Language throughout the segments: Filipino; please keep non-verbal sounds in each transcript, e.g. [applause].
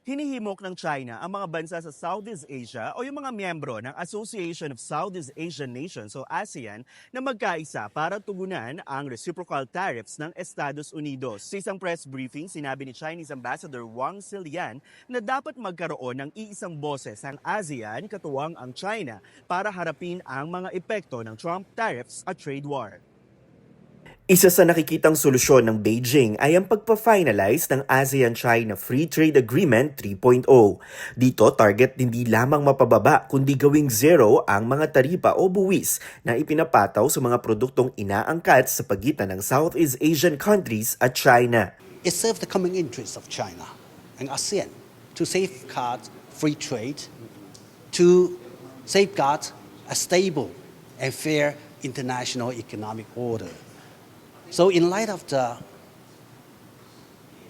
hinihimok ng China ang mga bansa sa Southeast Asia o yung mga miyembro ng Association of Southeast Asian Nations o ASEAN na magkaisa para tugunan ang reciprocal tariffs ng Estados Unidos. Sa isang press briefing, sinabi ni Chinese Ambassador Wang Silian na dapat magkaroon ng iisang boses ang ASEAN katuwang ang China para harapin ang mga epekto ng Trump tariffs at trade war. Isa sa nakikitang solusyon ng Beijing ay ang pagpa-finalize ng ASEAN-China Free Trade Agreement 3.0. Dito, target hindi lamang mapababa kundi gawing zero ang mga taripa o buwis na ipinapataw sa mga produktong inaangkat sa pagitan ng Southeast Asian countries at China. It serves the common interests of China and ASEAN to safeguard free trade, to safeguard a stable and fair international economic order. So, in light of the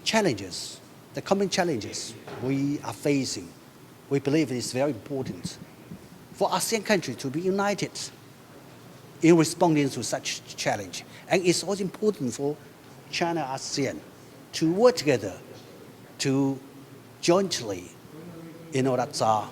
challenges, the common challenges we are facing, we believe it is very important for ASEAN countries to be united in responding to such challenge. And it's also important for China ASEAN to work together to jointly, in order to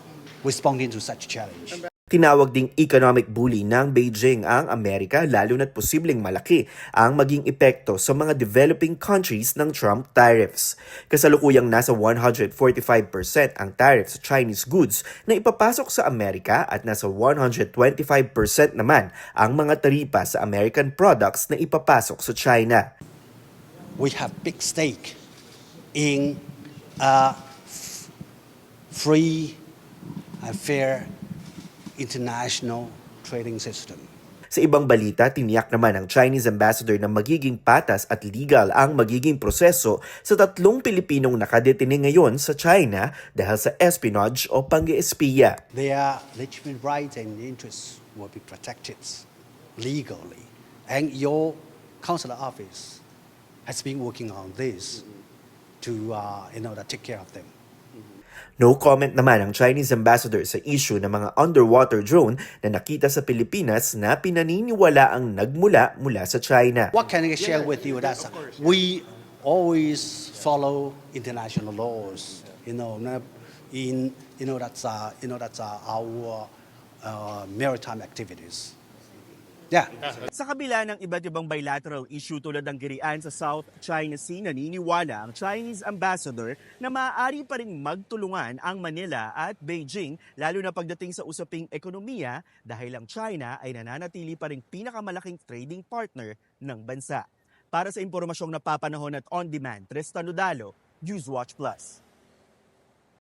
responding to such challenge. Tinawag ding economic bully ng Beijing ang Amerika lalo na't posibleng malaki ang maging epekto sa mga developing countries ng Trump tariffs. Kasalukuyang nasa 145% ang tariff sa Chinese goods na ipapasok sa Amerika at nasa 125% naman ang mga taripa sa American products na ipapasok sa China. We have big stake in a f- free and fair international trading system. Sa ibang balita, tiniyak naman ng Chinese ambassador na magiging patas at legal ang magiging proseso sa tatlong Pilipinong nakadetine ngayon sa China dahil sa espionage o pang-espiya. Their legitimate rights and interests will be protected legally. And your consular office has been working on this to, uh, you know, to take care of them. No comment naman ang Chinese ambassador sa issue ng mga underwater drone na nakita sa Pilipinas na pinaniniwala ang nagmula mula sa China. What can I share with you? That's we always follow international laws. You know, in you know that's uh, you know that's uh, our uh, maritime activities. Yeah. [laughs] Sa kabila ng iba't ibang bilateral issue tulad ng girian sa South China Sea, naniniwala ang Chinese ambassador na maaari pa rin magtulungan ang Manila at Beijing lalo na pagdating sa usaping ekonomiya dahil ang China ay nananatili pa rin pinakamalaking trading partner ng bansa. Para sa impormasyong napapanahon at on-demand, Tristan Udalo, Newswatch Plus.